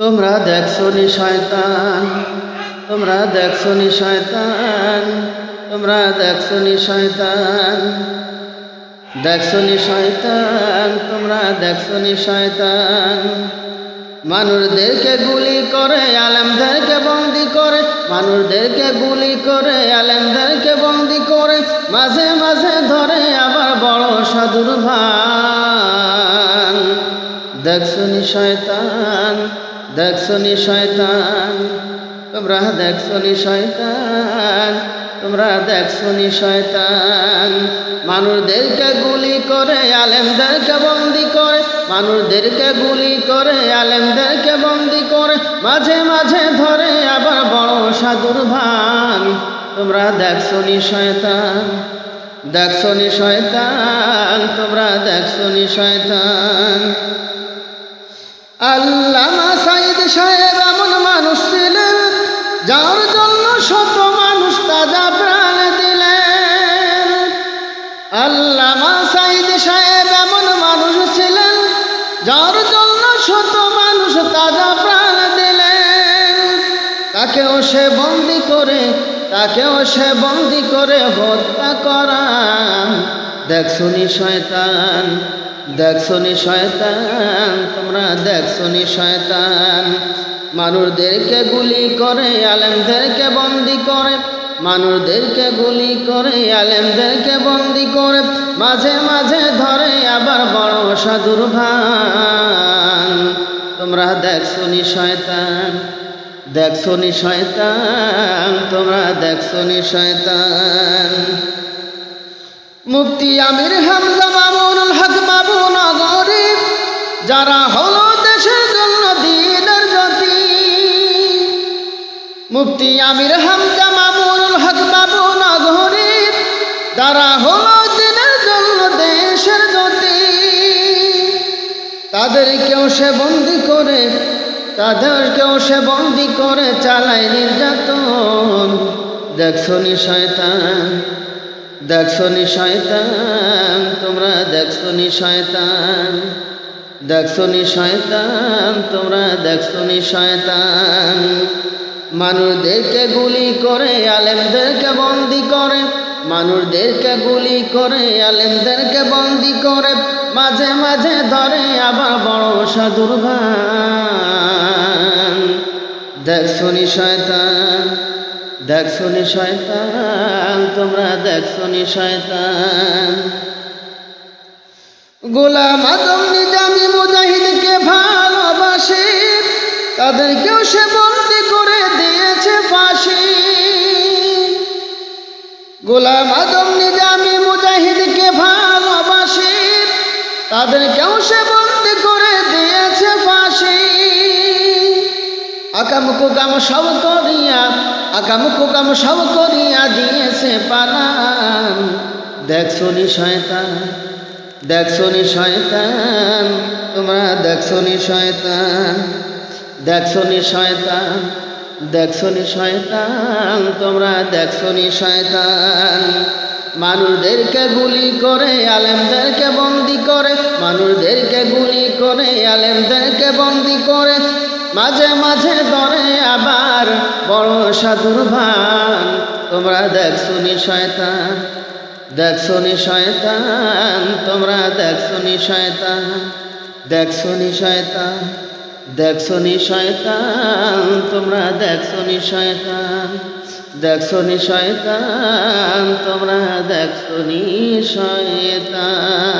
তোমরা দেখছ নি শয়তান, তোমরা দেখছ নি শয়তান, তোমরা দেখছ নি শয়তান, দেখছ নি শয়তান, তোমরা দেখছ নি শয়তান। মানুষদেরকে গুলি করে, আলেমদেরকে বন্দি করে, মানুষদেরকে গুলি করে, আলেমদেরকে বন্দি করে, মাঝে মাঝে ধরে আবার বড় সাধুর ভান। দেখছ নি শয়তান দেখছ নি শয়তান, তোমরা দেখছ নি শয়তান, তোমরা দেখছ নি শয়তান। মানুষদেরকে গুলি করে, আলেমদেরকে বন্দি করে, মানুষদেরকে গুলি করে, আলেমদেরকে বন্দি করে, মাঝে মাঝে ধরে আবার বড় সাধুর ভান। তোমরা দেখছ নি শয়তান দেখছ নি শয়তান, তোমরা দেখছ নি শয়তান। আল্লামা যার জন্য শত মানুষ তাজা প্রাণ দিলেন। আল্লামা সাইদ সাহেব এমন মানুষ ছিলেন, যার জন্য শত মানুষ তাজা প্রাণ দিলেন। তাকেও সে বন্দি করে, তাকেও সে বন্দি করে হত্যা করা। দেখছনি শয়তান দেখছনি শয়তান, তোমরা দেখছনি শয়তান। মানুষদেরকে গুলি করে, আলেমদেরকে বন্দি করে, মানুষদেরকে গুলি করে, আলেমদেরকে বন্দি করে, মাঝে মাঝে ধরে আবার বড় সাধুর ভান। তোমরা দেখছনি শয়তান, দেখছ নি শয়তান, তোমরা দেখছ নি শয়তান। মুক্তি আমির হামজা মামুনুল হক বাবু নগরী যারা হলো মুক্তি আমির হামজা মামুনুল হক বাবু নগরী যারা হলো দিনের জন্য দেশের জ্যোতি তাদেরকেও সে বন্দি করে, তাদেরকেও সে বন্দি করে চালায় নির্যাতন। দেখছনি শয়তান দেখছনি শয়তান, তোমরা দেখছনি শয়তান দেখছনি শয়তান, তোমরা দেখছনি শয়তান। মানুষদেরকে গুলি করে, আলেমদেরকে বন্দি করে, মানুষদেরকে গুলি করে, আলেমদেরকে বন্দি করে, মাঝে মাঝে ধরে আবার বড় সাধুর ভান দেখছনি শয়তান দেখছনি শয়তান, তোমরা দেখছনি শয়তান। গোলাম আদম নিজামি তাদেরকেও সে বন্দি করে দিয়েছে ফাঁসি। গোলাম আদম নিজামি মুজাহিদকে ভালোবাসে, তাদেরকেও সে বন্দি করে দিয়েছে ফাঁসি। আকাম কুকাম সব করিয়া, আকাম কুকাম সব করিয়া দিয়েছে পালান। দেখছনি শয়তান দেখছনি শয়তান, তোমরা দেখছনি শয়তান। দেখছনি শয়তান দেখছনি শয়তান, তোমরা দেখছনি শয়তান। মানুষদেরকে গুলি করে, আলেমদেরকে বন্দি করে, মানুষদেরকে গুলি করে, আলেমদেরকে বন্দি করে, মাঝে মাঝে ধরে আবার বড় সাধুর ভান। তোমরা দেখছনি শয়তান দেখছনি শয়তান, তোমরা দেখছনি শয়তান দেখছনি শয়তান। দেখছনি শয়তান তোমরা দেখছ নি শয়তান দেখছ নি শয়তান তোমরা দেখছ নি শয়তান।